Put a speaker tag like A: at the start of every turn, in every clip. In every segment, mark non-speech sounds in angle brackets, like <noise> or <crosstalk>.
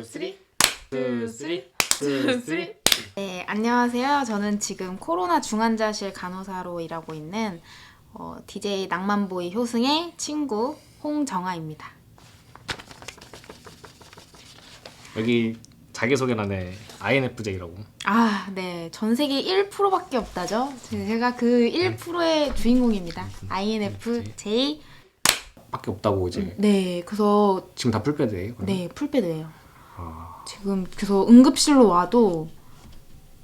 A: 쓰리
B: 투, 쓰리, 투, 쓰리.
A: 네, 안녕하세요. 저는 지금 코로나 중환자실 간호사로 일하고 있는 어, DJ 낭만보이 효승의 친구 홍정아입니다.
B: 여기 자기소개란에 INFJ라고.
A: 아, 네. 전 세계 1%밖에 없다죠. 제가 그 1%의 주인공입니다. INFJ.
B: 밖에 없다고 이제.
A: 네, 그래서
B: 지금 다 풀패드예요.
A: 네, 풀베드예요.
B: 아,
A: 지금 그래서 응급실로 와도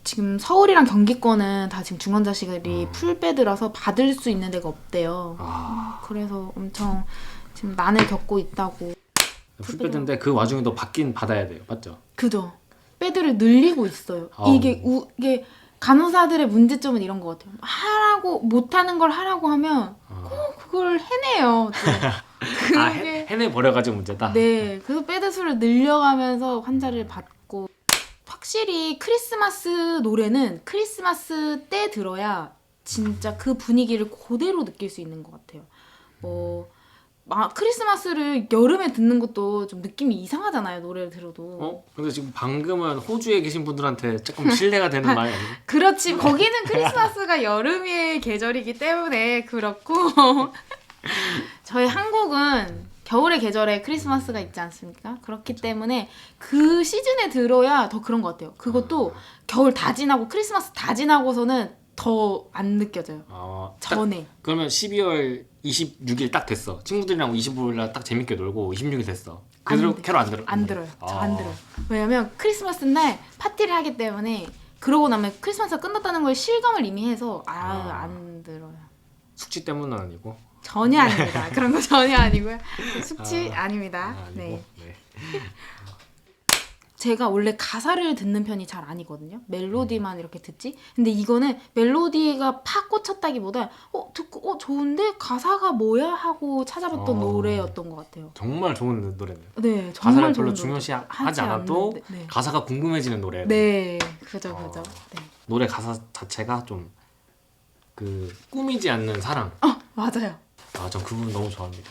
A: 지금 서울이랑 경기권은 다 지금 중환자실이 풀베드라서 받을 수 있는 데가 없대요.
B: 아.
A: 그래서 엄청 지금 난을 겪고 있다고.
B: 풀패드인데 그 와중에도 받긴 받아야 돼요. 맞죠?
A: 그죠? 베드를 늘리고 있어요.
B: 아우.
A: 이게 우, 이게 간호사들의 문제점은 이런 것 같아요. 하라고 못하는 걸 하라고 하면
B: 아,
A: 그걸 해내요. 또. <laughs>
B: 아
A: 그게
B: 해, 해내 버려가지고 문제다.
A: 네, 그래서 베드 수를 늘려가면서 환자를 받고 확실히 크리스마스 노래는 크리스마스 때 들어야 진짜 그 분위기를 그대로 느낄 수 있는 것 같아요. 뭐 아, 크리스마스를 여름에 듣는 것도 좀 느낌이 이상하잖아요. 노래를 들어도.
B: 어? 근데 지금 방금은 호주에 계신 분들한테 조금 신뢰가 되는 <laughs> 말이 아니에요?
A: 그렇지. 거기는 크리스마스가 여름의 계절이기 때문에 그렇고 <laughs> 저희 한국은 겨울의 계절에 크리스마스가 있지 않습니까? 그렇기 때문에 그 시즌에 들어야 더 그런 것 같아요. 그것도 겨울 다 지나고 크리스마스 다 지나고서는 더 안 느껴져요.
B: 아, 딱
A: 전에.
B: 그러면 12월 26일 딱 됐어. 친구들이랑 25일 날 딱 재밌게 놀고 26일 됐어.
A: 안
B: 그대로
A: 돼.
B: 캐롤 안 들어?
A: 안 들어요. 저 안
B: 아.
A: 들어요. 왜냐면 크리스마스 날 파티를 하기 때문에 그러고 나면 크리스마스가 끝났다는 걸 실감을 이미 해서 아,
B: 아.
A: 안 들어요.
B: 숙취 때문은 아니고.
A: 전혀 아닙니다. 그런 거 전혀 아니고요. 숙취
B: 아,
A: 아, 닙니다
B: 아.
A: 네.
B: 네.
A: 제가 원래 가사를 듣는 편이 잘 아니거든요. 멜로디만 이렇게 듣지. 근데 이거는 멜로디가 팍 꽂혔다기보다 어 듣고 어 좋은데 가사가 뭐야 하고 찾아봤던
B: 어.
A: 노래였던 것 같아요.
B: 정말 좋은 노래네요.
A: 네, 정말
B: 가사를 별로. 중요시하지
A: 하지
B: 않아도
A: 네.
B: 가사가 궁금해지는 노래.
A: 네, 그죠,
B: 어.
A: 그죠. 네.
B: 노래 가사 자체가 좀 그 꾸미지 않는 사랑.
A: 어, 맞아요.
B: 아, 전 그 부분 너무 좋아합니다.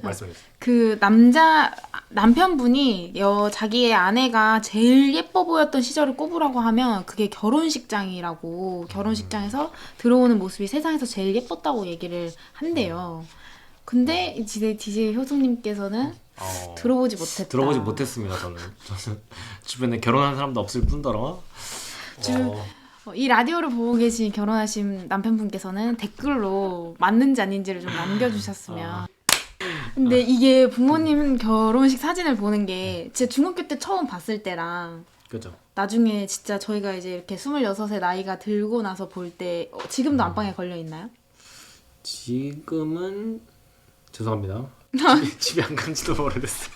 B: 말씀해 주세요.
A: 그 남자 남편분이 여 자기의 아내가 제일 예뻐 보였던 시절을 꼽으라고 하면 그게 결혼식장이라고 결혼식장에서 들어오는 모습이 세상에서 제일 예뻤다고 얘기를 한대요. 근데 이제 DJ 효승님께서는
B: 어,
A: 들어보지 못했다.
B: 들어보지 못했습니다. 저는 저는 주변에 결혼한 사람도 없을 뿐더러
A: 주-
B: 어,
A: 어, 이 라디오를 보고 계신 결혼하신 남편분께서는 댓글로 맞는지 아닌지를 좀 남겨주셨으면.
B: 아.
A: 근데 이게 부모님 결혼식 사진을 보는 게 제 중학교 때 처음 봤을 때랑
B: 그죠.
A: 나중에 진짜 저희가 이제 이렇게 26의 나이가 들고 나서 볼때 어, 지금도 안방에 걸려 있나요?
B: 지금은 죄송합니다. 집에, 집에 안 간지도 오래됐어요.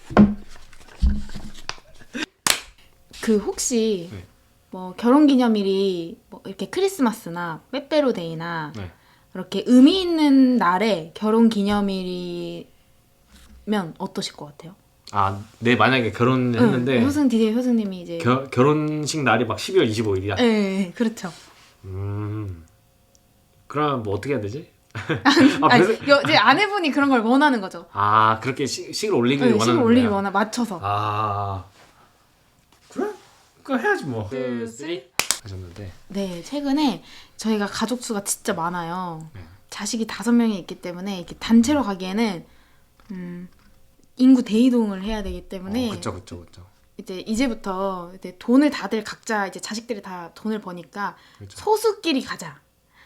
A: 그 혹시
B: 네.
A: 뭐 결혼 기념일이 뭐 이렇게 크리스마스나 빼빼로데이나
B: 네.
A: 이렇게 의미 있는 날에 결혼 기념일이면 어떠실 것 같아요?
B: 아, 네 만약에 결혼했는데
A: 응, 효승 DJ 효승님이 이제
B: 겨, 결혼식 날이 막 12월 25일이야.
A: 네, 네, 그렇죠.
B: 음. 그럼 뭐 어떻게 해야 되지? <laughs> 아,
A: 아니,
B: 그래서
A: 여, 이제 아내분이 그런 걸 원하는 거죠.
B: 아, 그렇게 시, 식을 올리길
A: 네,
B: 원하는
A: 식을 올리기
B: 거야.
A: 원하 맞춰서.
B: 아. 그거 해야지 뭐. 투, 쓰리 하셨는데.
A: 네, 최근에 저희가 가족 수가 진짜 많아요.
B: 네.
A: 자식이 다섯 명이 있기 때문에 이렇게 단체로 가기에는 음, 인구 대이동을 해야 되기 때문에
B: 어, 그쵸, 그쵸, 그쵸.
A: 이제 이제부터 이제 돈을 다들 각자 이제 자식들이 다 돈을 버니까
B: 그쵸.
A: 소수끼리 가자.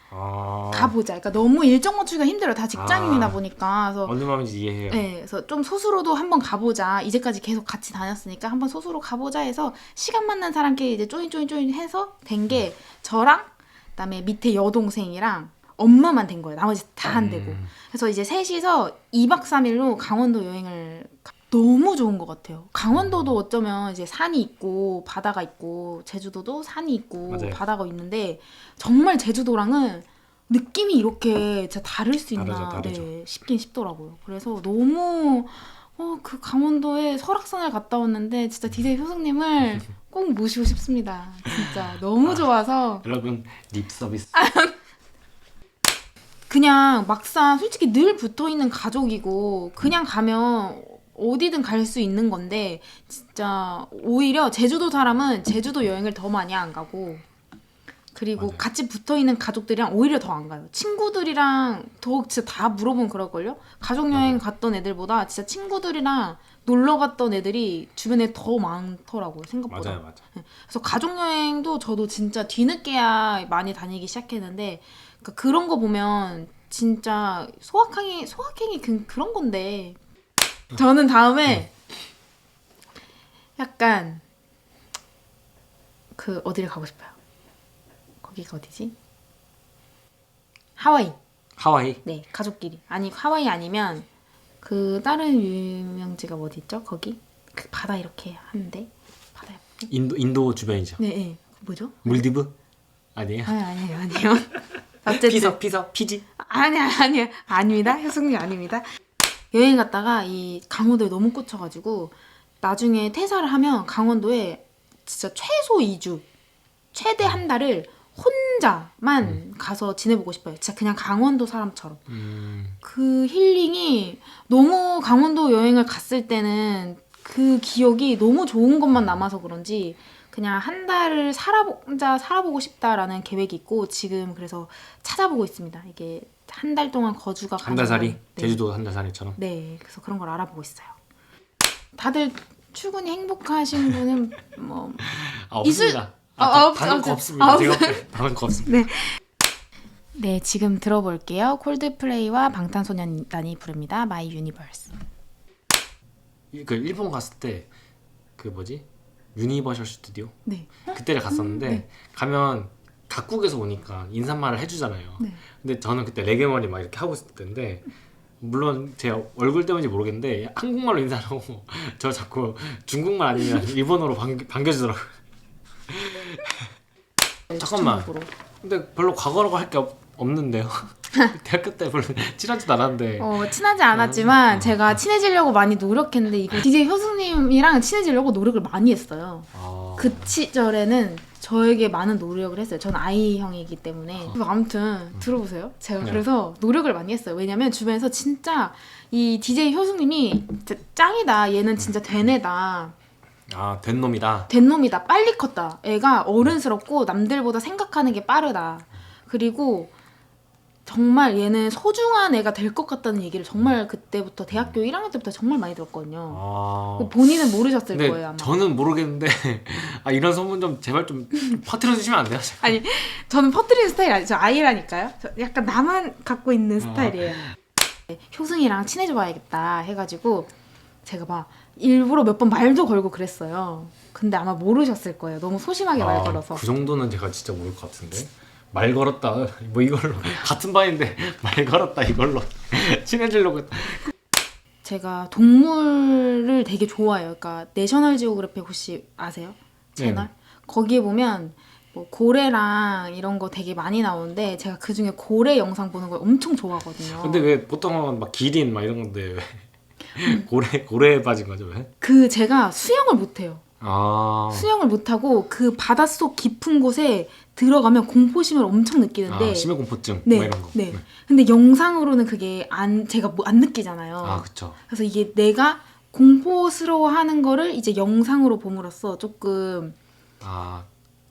B: 아.
A: 가보자. 그러니까 너무 일정 맞추기가 힘들어요. 다 직장인이다
B: 아.
A: 보니까. 그래서
B: 어느 마음인지 이해해요.
A: 네, 그래서 좀 소수로도 한번 가보자. 이제까지 계속 같이 다녔으니까 한번 소수로 가보자 해서 시간 맞는 사람끼리 이제 쪼인 쪼인 쪼인 해서 된 게 저랑 그다음에 밑에 여동생이랑 엄마만 된 거예요. 나머지 다 안 되고.
B: 음.
A: 그래서 이제 셋이서 2박 3일로 강원도 여행을 가- 너무 좋은 것 같아요. 강원도도 어쩌면 이제 산이 있고 바다가 있고 제주도도 산이 있고
B: 맞아요.
A: 바다가 있는데 정말 제주도랑은 느낌이 이렇게 진짜 다를 수 있나
B: 다르죠, 다르죠.
A: 네, 싶긴 싶더라고요. 그래서 너무 어, 그 강원도에 설악산을 갔다 왔는데 진짜 DJ 효승님을 <laughs> 꼭 모시고 싶습니다. 진짜 너무
B: 아.
A: 좋아서
B: 여러분 립 서비스.
A: 그냥 막상 솔직히 늘 붙어 있는 가족이고 그냥 가면 어디든 갈 수 있는 건데 진짜 오히려 제주도 사람은 제주도 여행을 더 많이 안 가고 그리고
B: 맞아요.
A: 같이 붙어 있는 가족들이랑 오히려 더 안 가요. 친구들이랑 더 진짜 다 물어보면 그럴 걸요. 가족 여행 갔던 애들보다 진짜 친구들이랑 놀러 갔던 애들이 주변에 더 많더라고요. 생각보다.
B: 맞아요, 맞아.
A: 그래서 가족 여행도 저도 진짜 뒤늦게야 많이 다니기 시작했는데 그런거 보면 진짜 소확행이 소확행이 그, 그런 건데 저는 다음에 약간 그 어디를 가고 싶어요. 거기가 어디지? 하와이.
B: 하와이.
A: 네, 가족끼리. 아니 하와이 아니면 그 다른 유명지가 어디 있죠? 거기 그 바다 이렇게 하는데 바다 옆에.
B: 인도 인도 주변이죠.
A: 네, 네. 뭐죠?
B: 몰디브? 아니에요.
A: 아니 아니에요 아니에요. <laughs> 어쨌든
B: 피서 피서 피지?
A: 아니 아니 아닙니다. 효승님 아닙니다. 여행 갔다가 이 강원도에 너무 꽂혀가지고 나중에 퇴사를 하면 강원도에 진짜 최소 2주, 최대 한 달을 혼자만 가서 지내보고 싶어요. 진짜 그냥 강원도 사람처럼.
B: 음.
A: 그 힐링이 너무 강원도 여행을 갔을 때는 그 기억이 너무 좋은 것만 남아서 그런지 그냥 한 달을 살아보, 혼자 살아보고 싶다라는 계획이 있고 지금 그래서 찾아보고 있습니다. 이게 한 달 동안 거주가
B: 한 달 살이
A: 가능한- 네.
B: 제주도 한 달 살이처럼.
A: 네, 그래서 그런 걸 알아보고 있어요. 다들 출근이 행복하신 분은 뭐 <laughs>
B: 아 없습니다.
A: 아,
B: 아,
A: 없-
B: 다른
A: 없-
B: 거 없습니다.
A: 아,
B: 제가 다른 거 없습니다.
A: 네, 지금 들어볼게요. 콜드플레이와 방탄소년단이 부릅니다. 마이 유니버스.
B: 이- 그 일본 갔을 때 그 뭐지 유니버셜 스튜디오
A: 네.
B: 그때를 갔었는데
A: 네.
B: 가면 각국에서 오니까 인사말을 해주잖아요.
A: 네.
B: 근데 저는 그때 레게 머리 막 이렇게 하고 있을 때인데 물론 제 얼굴 때문인지 모르겠는데 한국말로 인사를 하고 <laughs> 저 자꾸 중국말 아니면 <laughs> 일본어로 반겨, 반겨주더라고요. 잠깐만.
A: 추천으로.
B: 근데 별로 과거라고 할 게 없는데요. <laughs> 대학교 때 별로 친하지도 않았는데
A: 어, 친하지 않았지만 제가 친해지려고 많이 노력했는데 이거 DJ 효수님이랑 친해지려고 노력을 많이 했어요.
B: 아,
A: 그 시절에는 저에게 많은 노력을 했어요. 전 아이 형이기 때문에. 그래서 아무튼 들어보세요. 제가
B: 네.
A: 그래서 노력을 많이 했어요. 왜냐면 주변에서 진짜 이 DJ 효수님이 진짜 짱이다. 얘는 진짜 된 애다.
B: 아, 된 놈이다.
A: 된 놈이다. 빨리 컸다. 애가 어른스럽고 남들보다 생각하는 게 빠르다. 그리고 정말 얘는 소중한 애가 될 것 같다는 얘기를 정말 그때부터 대학교 1학년 때부터 정말 많이 들었거든요.
B: 아.
A: 본인은 모르셨을
B: 근데
A: 거예요 아마.
B: 저는 모르겠는데 <laughs> 아 이런 소문 좀 제발 좀 퍼뜨려 주시면 안 돼요? <laughs>
A: 아니 저는 퍼뜨리는 스타일 아니죠. 아이라니까요. 저 약간 나만 갖고 있는
B: 아.
A: 스타일이에요. 네, 효승이랑 친해져 봐야겠다 해가지고 제가 막 일부러 몇 번 말도 걸고 그랬어요. 근데 아마 모르셨을 거예요. 너무 소심하게 말 걸어서.
B: 그 정도는 제가 진짜 모를 것 같은데 말 걸었다 뭐 이걸로 같은 반인데 <laughs> 말 걸었다 이걸로 <laughs> 친해지려고.
A: 제가 동물을 되게 좋아해요. 그러니까 내셔널 지오그래피 혹시 아세요? 채널?
B: 네.
A: 거기에 보면 뭐 고래랑 이런 거 되게 많이 나오는데 제가 그 중에 고래 영상 보는 걸 엄청 좋아하거든요.
B: 근데 왜 보통은 막 기린 막 이런 건데 왜 고래 고래에 빠진 거죠 왜?
A: 그 제가 수영을 못해요.
B: 아,
A: 수영을 못하고 그 바닷속 깊은 곳에 들어가면 공포심을 엄청 느끼는데
B: 아 심해 공포증
A: 네,
B: 뭐 이런 거.
A: 네. 근데 영상으로는 그게 안 제가 뭐 안 느끼잖아요.
B: 아 그쵸.
A: 그래서 이게 내가 공포스러워하는 거를 이제 영상으로 봄으로써 조금
B: 아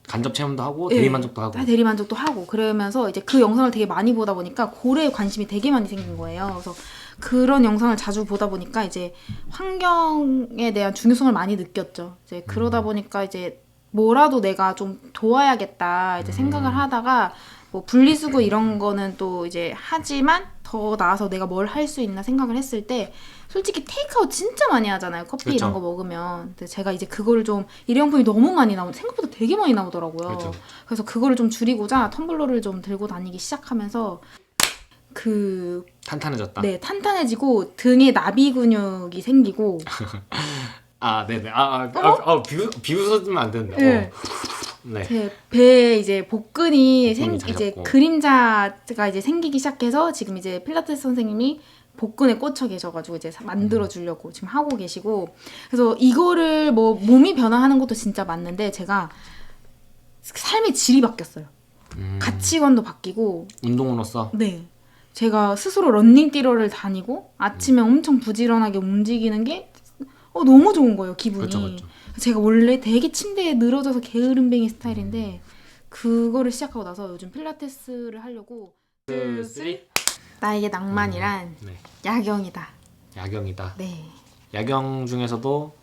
B: 간접 체험도 하고
A: 예,
B: 대리 만족도 하고.
A: 다 대리 만족도 하고 그러면서 이제 그 영상을 되게 많이 보다 보니까 고래에 관심이 되게 많이 생긴 거예요. 그래서 그런 영상을 자주 보다 보니까 이제 환경에 대한 중요성을 많이 느꼈죠. 이제 그러다 보니까 이제 뭐라도 내가 좀 도와야겠다 이제 생각을 하다가 뭐 분리수거 이런 거는 또 이제 하지만 더 나아서 내가 뭘 할 수 있나 생각을 했을 때 솔직히 테이크아웃 진짜 많이 하잖아요. 커피 이런
B: 그쵸.
A: 거 먹으면. 근데 제가 이제 그거를 좀 일회용품이 너무 많이 나오 생각보다 되게 많이 나오더라고요.
B: 그렇죠.
A: 그래서 그거를 좀 줄이고자 텀블러를 좀 들고 다니기 시작하면서 그
B: 탄탄해졌다.
A: 네, 탄탄해지고 등에 나비 근육이 생기고 <laughs>
B: 아 네네. 아, 아, 아, 아 비우 비웃어주면 안 되는데.
A: 네.
B: 어. <laughs> 네.
A: 제 배에 이제 복근이 생
B: 복근이
A: 이제
B: 자랐고.
A: 그림자가 이제 생기기 시작해서 지금 이제 필라테스 선생님이 복근에 꽂혀 계셔가지고 이제 만들어 주려고 지금 하고 계시고 그래서 이거를 뭐 몸이 변화하는 것도 진짜 맞는데 제가 삶의 질이 바뀌었어요.
B: 음,
A: 가치관도 바뀌고
B: 운동으로서
A: 네. 제가 스스로 런닝 뛰러를 다니고 아침에 엄청 부지런하게 움직이는 게 어 너무 좋은 거예요 기분이.
B: 그렇죠, 그렇죠.
A: 제가 원래 되게 침대에 늘어져서 게으름뱅이 스타일인데 그거를 시작하고 나서 요즘 필라테스를 하려고
B: two, three.
A: 나에게 낭만이란
B: 네,
A: 야경이다.
B: 야경이다.
A: 네.
B: 야경 중에서도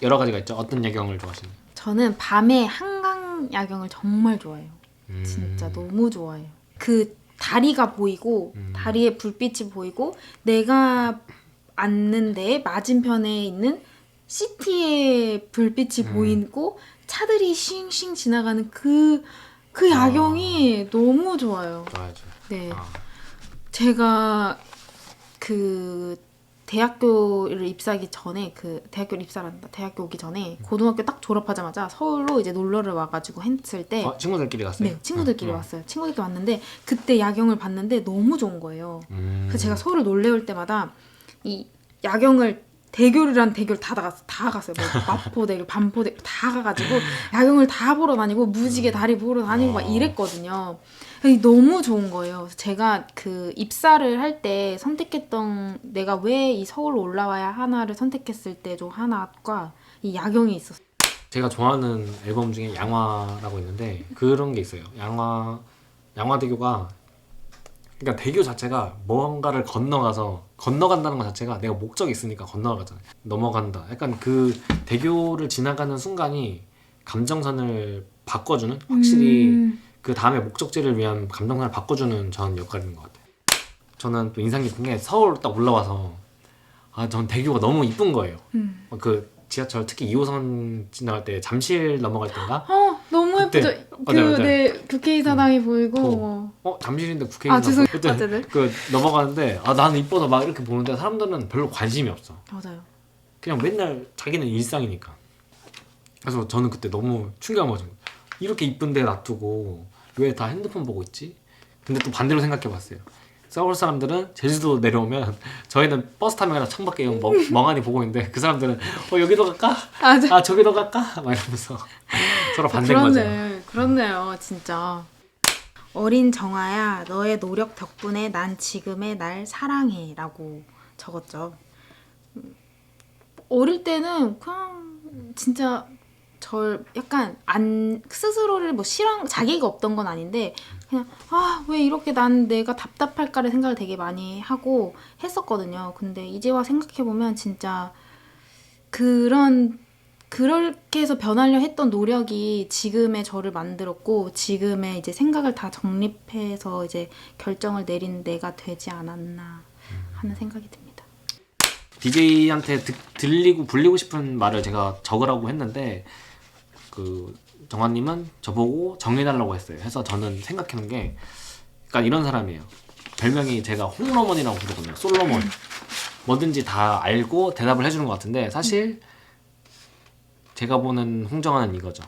B: 여러 가지가 있죠. 어떤 야경을 좋아하시나요?
A: 저는 밤에 한강 야경을 정말 좋아해요.
B: 음,
A: 진짜 너무 좋아해요. 그 다리가 보이고
B: 음.
A: 다리에 불빛이 보이고 내가 앉는데 맞은편에 있는 시티의 불빛이
B: 음.
A: 보이고 차들이 싱싱 지나가는 그그 야경이 너무 좋아요.
B: 좋아야죠.
A: 네.
B: 아,
A: 제가 그 대학교를 입사하기 전에 그 대학교를 입사한다. 대학교 오기 전에 고등학교 딱 졸업하자마자 서울로 이제 놀러를 와가지고 했을 때
B: 어, 친구들끼리 갔어요?
A: 네, 친구들끼리
B: 응, 응.
A: 왔어요. 친구들끼리 왔는데 그때 야경을 봤는데 너무 좋은 거예요.
B: 음.
A: 그래서 제가 서울을 놀래올 때마다 이 야경을 대교류란 대교를 다 나갔어, 다 갔어요. 뭐 <laughs> 마포대교, 반포대교 다 가가지고 야경을 다 보러 다니고 무지개 다리 보러 다니고 막
B: 어.
A: 이랬거든요. 너무 좋은 거예요. 제가 그 입사를 할 때 선택했던 내가 왜 이 서울로 올라와야 하나를 선택했을 때중 하나가 이 야경이 있었어요.
B: 제가 좋아하는 앨범 중에 양화라고 있는데 그런 게 있어요. 양화 양화대교가 그러니까 대교 자체가 뭔가를 건너가서 건너간다는 것 자체가 내가 목적이 있으니까 건너가잖아요. 넘어간다. 약간 그 대교를 지나가는 순간이 감정선을 바꿔주는 확실히
A: 음,
B: 그 다음에 목적지를 위한 감정선을 바꿔주는 전 역할인 것 같아요. 저는 또 인상 깊은 게 서울 딱 올라와서 아 전 대교가 너무 이쁜 거예요.
A: 음.
B: 그 지하철 특히 2호선 지나갈 때 잠실 넘어갈 때인가?
A: 어 너무 예쁘죠. 그네 국회의사당이 보이고
B: 어.
A: 뭐.
B: 어 잠실인데 국회의원
A: 아 죄송
B: 그때
A: 어쨌든
B: 그 넘어가는데 아 나는 이뻐서 막 이렇게 보는데 사람들은 별로 관심이 없어.
A: 맞아요.
B: 그냥 맨날 자기는 일상이니까. 그래서 저는 그때 너무 충격을 먹은 거예요. 이렇게 이쁜데 놔두고 왜 다 핸드폰 보고 있지? 근데 또 반대로 생각해봤어요. 서울 사람들은 제주도 내려오면 저희는 버스 타면 그냥 창밖에 멍, 멍하니 보고 있는데 그 사람들은 어 여기도 갈까?
A: 아, 저,
B: 아 저기도 갈까? 막 이러면서 <laughs> 서로 반대인 거죠.
A: 그렇네. 그렇네요, 진짜. 어린 정아야, 너의 노력 덕분에 난 지금의 날 사랑해라고 적었죠. 음, 어릴 때는 그냥 진짜 절 약간 안 스스로를 뭐 싫어 자기가 없던 건 아닌데 그냥 아 왜 이렇게 난 내가 답답할까를 생각을 되게 많이 하고 했었거든요. 근데 이제 와 생각해 보면 진짜 그런 그렇게 해서 변하려 했던 노력이 지금의 저를 만들었고 지금의 이제 생각을 다 정립해서 이제 결정을 내린 내가 되지 않았나 하는 생각이 듭니다.
B: DJ한테 들리고 불리고 싶은 말을 제가 적으라고 했는데 그 정환님은 저보고 정해달라고 했어요. 해서 저는 생각하는 게 약간 이런 사람이에요. 별명이 제가 홍로먼이라고 부르거든요. 솔로몬. 뭐든지 다 알고 대답을 해주는 것 같은데 사실 제가 보는 홍정환은 이거죠.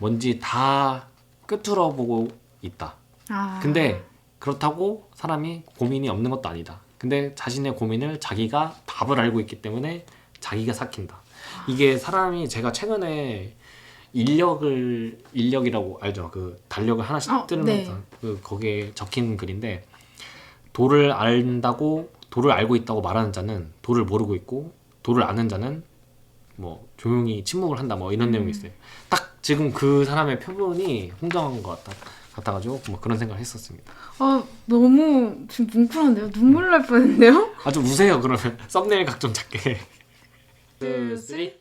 B: 뭔지 다 꿰뚫어 보고 있다.
A: 아,
B: 근데 그렇다고 사람이 고민이 없는 것도 아니다. 근데 자신의 고민을 자기가 답을 알고 있기 때문에 자기가 삭힌다. 이게 사람이 제가 최근에 인력을 인력이라고 알죠? 그 달력을 하나씩
A: 어,
B: 뜨면서
A: 네.
B: 그 거기에 적힌 글인데 도를 안다고 도를 알고 있다고 말하는 자는 도를 모르고 있고 도를 아는 자는 뭐 조용히 침묵을 한다 뭐 이런 내용이 있어요. 딱 지금 그 사람의 표본이 홍정한 것 같다 같아가지고 뭐 그런 생각을 했었습니다.
A: 아 너무 지금 뭉클한데요? 눈물 날 뻔했는데요?
B: 아주 우세요 그러면 <laughs> 썸네일 각 좀 작게. <laughs> two, three.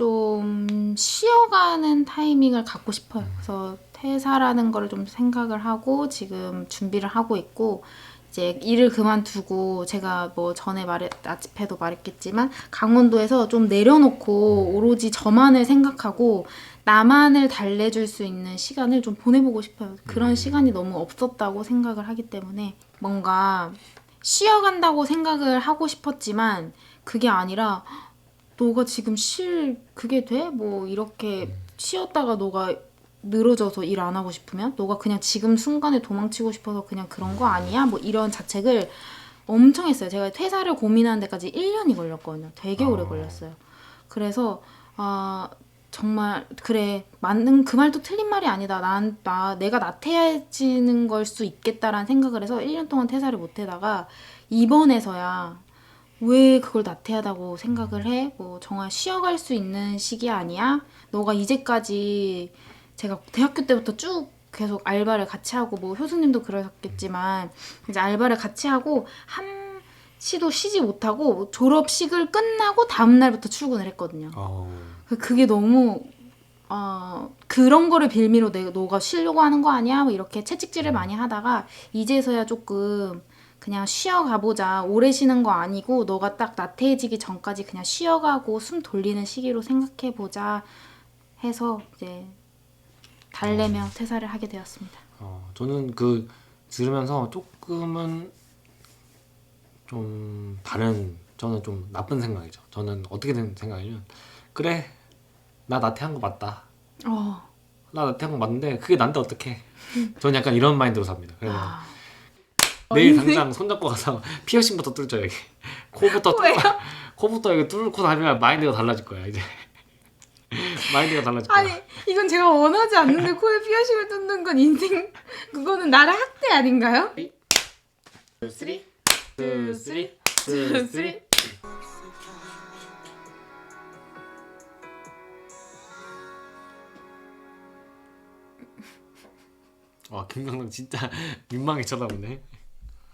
A: 좀 쉬어가는 타이밍을 갖고 싶어요. 그래서 퇴사라는 거를 좀 생각을 하고 지금 준비를 하고 있고 이제 일을 그만두고 제가 뭐 전에 말했 아집에도 말했겠지만 강원도에서 좀 내려놓고 오로지 저만을 생각하고 나만을 달래줄 수 있는 시간을 좀 보내보고 싶어요. 그런 시간이 너무 없었다고 생각을 하기 때문에 뭔가 쉬어간다고 생각을 하고 싶었지만 그게 아니라 너가 지금 쉴 그게 돼? 뭐 이렇게 쉬었다가 너가 늘어져서 일 안 하고 싶으면 너가 그냥 지금 순간에 도망치고 싶어서 그냥 그런 거 아니야? 뭐 이런 자책을 엄청 했어요. 제가 퇴사를 고민하는 데까지 1년이 걸렸거든요. 되게 오래
B: 아.
A: 걸렸어요. 그래서 아 정말 그래 맞는 그 말도 틀린 말이 아니다. 난 나 내가 나태해지는 걸 수 있겠다라는 생각을 해서 1년 동안 퇴사를 못 하다가 이번에서야 왜 그걸 나태하다고 생각을 해? 뭐 정말 쉬어갈 수 있는 시기 아니야? 너가 이제까지 제가 대학교 때부터 쭉 계속 알바를 같이 하고 뭐 효수님도 그러셨겠지만 이제 알바를 같이 하고 한 시도 쉬지 못하고 졸업식을 끝나고 다음 날부터 출근을 했거든요.
B: 어,
A: 그- 그게 너무 어 그런 거를 빌미로 내가 너가 쉬려고 하는 거 아니야? 뭐 이렇게 채찍질을 많이 하다가 이제서야 조금 그냥 쉬어가 보자. 오래 쉬는 거 아니고 너가 딱 나태해지기 전까지 그냥 쉬어가고 숨 돌리는 시기로 생각해 보자 해서 이제 달래며 퇴사를 하게 되었습니다.
B: 어, 저는 그 들으면서 조금은 좀 다른 저는 좀 나쁜 생각이죠. 저는 어떻게 된 생각이냐면 그래 나 나태한 거 맞다.
A: 어.
B: 나 나태한 거 맞는데 그게 난데 어떡해. 저는 약간 이런 마인드로 삽니다. 그래서
A: 아.
B: 내일 당장 손잡고 가서 <laughs> 피어싱부터 뚫죠 여기. 코부터 뚫? <laughs> 코부터 여기 뚫고 다니면 마인드가 달라질 거야 이제. <laughs> 마인드가 달라질 거야.
A: 아니 이건 제가 원하지 않는데 코에 피어싱을 뚫는 건 인생 그거는 나라 학대 아닌가요?
B: 쓰리,
A: two,
B: 쓰리,
A: two, three.
B: 와 김강남 진짜 민망해 쳐다보네.